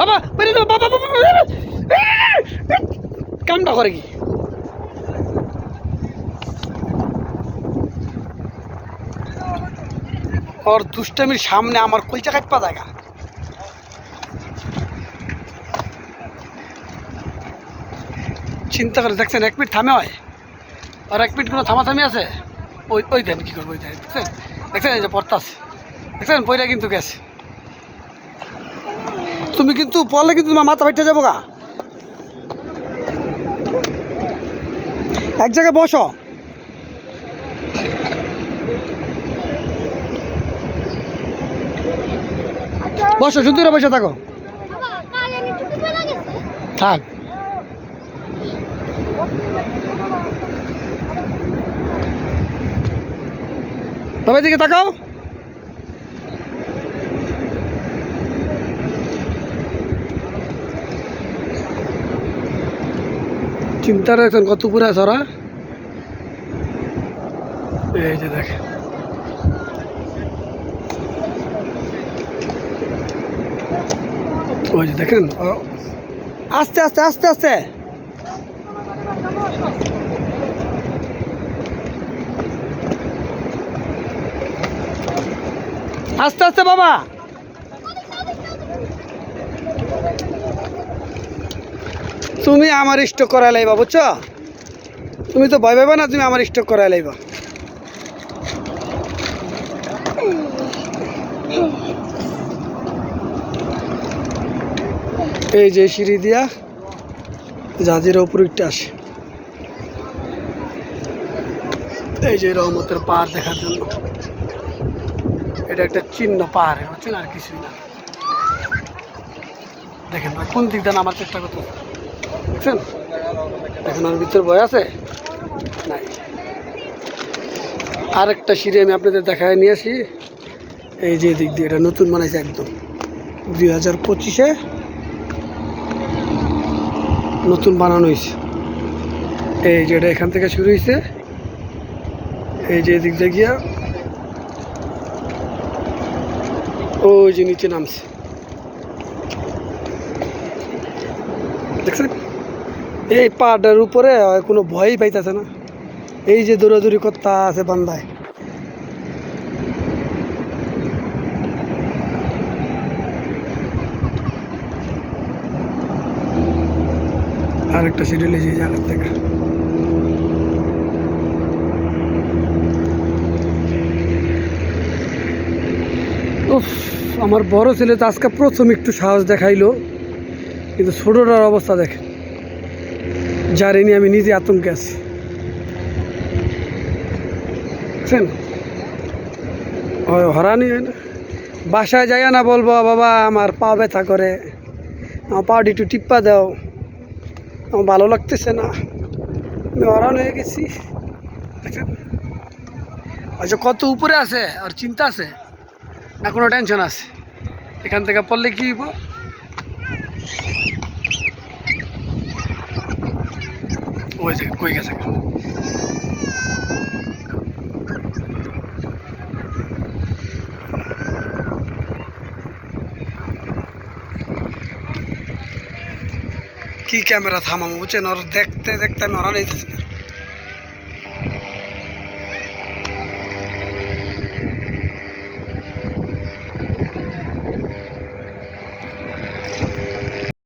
বাবা বাবা। কামটা করে কি? ওর দুষ্টামির সামনে আমার কলচা কাটপা জায়গা। চিন্তা করে দেখছেন, এক মিনিট থামে হয়। আর এক মিনিট কোনো থামা থামাথামি আছে। ওই ওই দেন, কী করব, ওই দেন। দেখছেন? দেখছেন এই যে পড়তাস দেখছেন? পয়রা কিন্তু গেছে। তুমি কিন্তু পড়লে কিন্তু তোমার মাথা ফাইটে যাব গা। এক জায়গায় বসো। বসো, সুন্দর বসে থাকো। থাক। তবে দিকে তাকাও। চিন্তা রাখছেন কত আছে ওরা এই যে দেখ ওই যে দেখেন আস্তে আস্তে আস্তে আস্তে। আস্তে আস্তে, বাবা। তুমি আমার স্টক করাই লাইবা, বুঝছ? তুমি তো ভয় পাবে না তুমি আমার স্টক করাই লাইবা? এই যে সিঁড়ি দিয়া জাজির উপরে উঠতে আসে। এই যে রহমতের পাহাড় দেখার জন্য। এটা একটা চিহ্ন পাহাড়ে বুঝছেন? আর কিছুই না। দেখেন কোন দিক দিয়ে নামার চেষ্টা করতে দেখছেন? এখন ওর ভিতর ভয় আছে? নাই। আরেকটা সিঁড়ি আমি আপনাদের দেখায় নিয়ে আসি। এই যে দিক দিয়ে এটা নতুন বানাইছে একদম। দুই হাজার পঁচিশে নতুন বানানো হয়েছে। এই যে এটা এখান থেকে শুরু হয়েছে। এই যে এদিক দিয়ে গিয়া ওই যে নিচে নামছে। দেখছেন? এই পাহাড়টার উপরে কোনো ভয়ই পাইতেছে না। এই যে দৌড়াদৌড়ি করতে আছে বান্দায়। আরেকটা সিরিয়াল এই যে জায়গা থেকে। আমার বড় ছেলে তো আজকে প্রথম একটু সাহস দেখাইলো। কিন্তু ছোটোটার অবস্থা দেখেন। জানি আমি নিজে আতঙ্কে আছি। বুঝছেন? হরানি হয় না? বাসায় যাই না বলব, বাবা, আমার পা ব্যথা করে, আমার পা একটু টিপ্পা দাও, আমার ভালো লাগতেছে না। আমি হরান হয়ে গেছি। আচ্ছা কত উপরে আছে? আর চিন্তা আছে? না কোনো টেনশন আছে? এখান থেকে পড়লে কি ওই যে গেছে? কি ক্যামেরা থামাম বুঝছেন? ওর দেখতে দেখতে নড়া নিতেছে